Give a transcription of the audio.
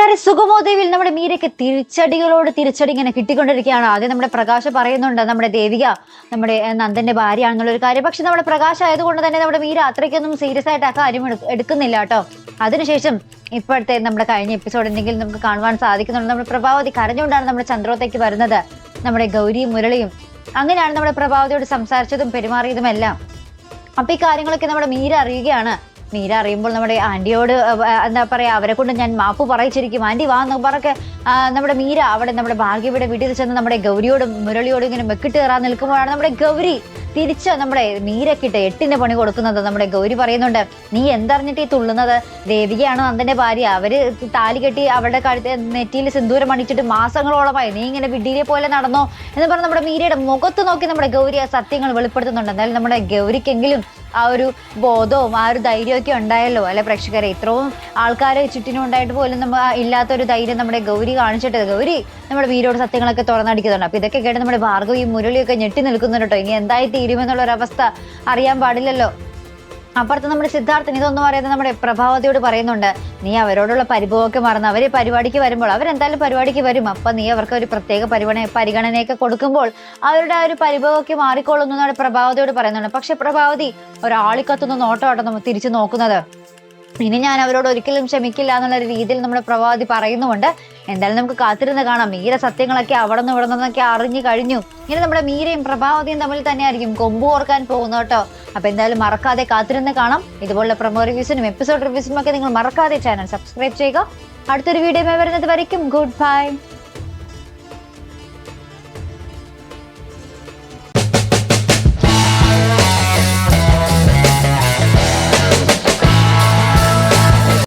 നമ്മുടെ സുഗമോദേവിയിൽ നമ്മുടെ മീരയ്ക്ക് തിരിച്ചടികളോട് തിരിച്ചടി ഇങ്ങനെ കിട്ടിക്കൊണ്ടിരിക്കുകയാണ്. ആദ്യം നമ്മുടെ പ്രകാശ് പറയുന്നുണ്ട് നമ്മുടെ ദേവിക നമ്മുടെ നന്ദന്റെ ഭാര്യയാണെന്നുള്ള ഒരു കാര്യം. പക്ഷെ നമ്മുടെ പ്രകാശ് ആയതുകൊണ്ട് തന്നെ നമ്മുടെ മീര അത്രയ്ക്കൊന്നും സീരിയസ് ആയിട്ട് ആ കാര്യം എടുക്കുന്നില്ല കേട്ടോ. അതിനുശേഷം ഇപ്പോഴത്തെ നമ്മുടെ കഴിഞ്ഞ എപ്പിസോഡ് എന്തെങ്കിലും നമുക്ക് കാണുവാൻ സാധിക്കുന്നുണ്ട്. നമ്മുടെ പ്രഭാവതി കരഞ്ഞുകൊണ്ടാണ് നമ്മുടെ ചന്ദ്രോത്തേക്ക് വരുന്നത്. നമ്മുടെ ഗൗരിയും മുരളിയും അങ്ങനെയാണ് നമ്മുടെ പ്രഭാവതിയോട് സംസാരിച്ചതും പെരുമാറിയതുമെല്ലാം. അപ്പൊ ഈ കാര്യങ്ങളൊക്കെ നമ്മുടെ മീര അറിയുകയാണ്. മീര അറിയുമ്പോൾ നമ്മുടെ അഹ് എന്താ പറയാ അവരെ കൊണ്ട് ഞാൻ മാപ്പ് പറയിച്ചിരിക്കും. ആന്റി വാ എന്ന് പറക്കെ നമ്മുടെ മീര അവിടെ നമ്മുടെ ഭാഗ്യയുടെ വീട്ടിൽ ചെന്ന് നമ്മുടെ ഗൗരിയോടും മുരളിയോടും ഇങ്ങനെ മെക്കിട്ട് കയറാൻ നിൽക്കുമ്പോഴാണ് നമ്മുടെ ഗൗരി തിരിച്ച് നമ്മുടെ മീരക്കിട്ട് എട്ടിന്റെ പണി കൊടുക്കുന്നത്. നമ്മുടെ ഗൗരി പറയുന്നുണ്ട് നീ എന്തറിഞ്ഞിട്ട് ഈ തുള്ളുന്നത്? ദേവികയാണ് നന്ദന്റെ ഭാര്യ? അവർ താലി കെട്ടി അവരുടെ കഴുത്ത് നെറ്റിയിൽ സിന്ദൂരം അണിച്ചിട്ട് മാസങ്ങളോളമായി നീ ഇങ്ങനെ വിഡ്ഢിയെ പോലെ നടന്നോ? എന്ന് പറഞ്ഞ് നമ്മുടെ മീരയുടെ മുഖത്ത് നോക്കി നമ്മുടെ ഗൗരി ആ സത്യങ്ങൾ വെളിപ്പെടുത്തുന്നുണ്ട്. എന്തായാലും നമ്മുടെ ഗൗരിക്കെങ്കിലും ആ ഒരു ബോധവും ആ ഒരു ധൈര്യമൊക്കെ ഉണ്ടായല്ലോ അല്ലെ പ്രേക്ഷകരെ? ഇത്രയും ആൾക്കാരെ ചുറ്റിനും ഉണ്ടായിട്ട് പോലും നമ്മൾ ഇല്ലാത്തൊരു ധൈര്യം നമ്മുടെ ഗൗരി കാണിച്ചിട്ട് ഗൗരി നമ്മുടെ വീരോട് സത്യങ്ങളൊക്കെ തുറന്നടിക്കുന്നുണ്ട്. അപ്പൊ ഇതൊക്കെ കേട്ട് നമ്മുടെ ഭാർഗവിയും മുരളിയൊക്കെ ഞെട്ടി നിൽക്കുന്നുണ്ട് കേട്ടോ. ഇനി എന്തായി തീരുമെന്നുള്ള ഒരു അവസ്ഥ അറിയാൻ പാടില്ലല്ലോ. അപ്പുറത്ത് നമ്മുടെ സിദ്ധാർത്ഥൻ ഇതൊന്നും അറിയാതെ നമ്മുടെ പ്രഭാവതിയോട് പറയുന്നുണ്ട് നീ അവരോടുള്ള പരിഭവമൊക്കെ മറന്ന് അവർ പരിപാടിക്ക് വരുമ്പോൾ അവരെന്തായാലും പരിപാടിക്ക് വരും. അപ്പൊ നീ അവർക്ക് ഒരു പ്രത്യേക പരിഗണന പരിഗണനയൊക്കെ കൊടുക്കുമ്പോൾ അവരുടെ ആ ഒരു പരിഭവമൊക്കെ മാറിക്കൊള്ളുന്നു എന്നാണ് പ്രഭാവതിയോട് പറയുന്നുണ്ട് പക്ഷെ പ്രഭാവതി ഒരാളിക്കത്തുനിന്ന് നോട്ടമാട്ടോ നമ്മൾ തിരിച്ചു നോക്കുന്നത്. ഇനി ഞാൻ അവരോട് ഒരിക്കലും ക്ഷമിക്കില്ല എന്നുള്ള രീതിയിൽ നമ്മുടെ പ്രവാദി പറയുന്നുണ്ട് എന്തായാലും നമുക്ക് കാത്തിരുന്ന് കാണാം. മീര സത്യങ്ങളൊക്കെ അവിടെ നിന്ന് ഇവിടെ നിന്നൊക്കെ അറിഞ്ഞു കഴിഞ്ഞു. ഇനി നമ്മുടെ മീരയും പ്രഭാവതിയും തമ്മിൽ തന്നെയായിരിക്കും കൊമ്പ് ഓർക്കാൻ പോകുന്നു കേട്ടോ. അപ്പൊ എന്തായാലും മറക്കാതെ കാത്തിരുന്ന് കാണാം. ഇതുപോലുള്ള പ്രമോ റിവ്യൂസിനും എപ്പിസോഡ് റിവ്യൂസിനും ഒക്കെ നിങ്ങൾ മറക്കാതെ ചാനൽ സബ്സ്ക്രൈബ് ചെയ്യുക. അടുത്തൊരു വീഡിയോ വരുന്നത് വരയ്ക്കും. Good bye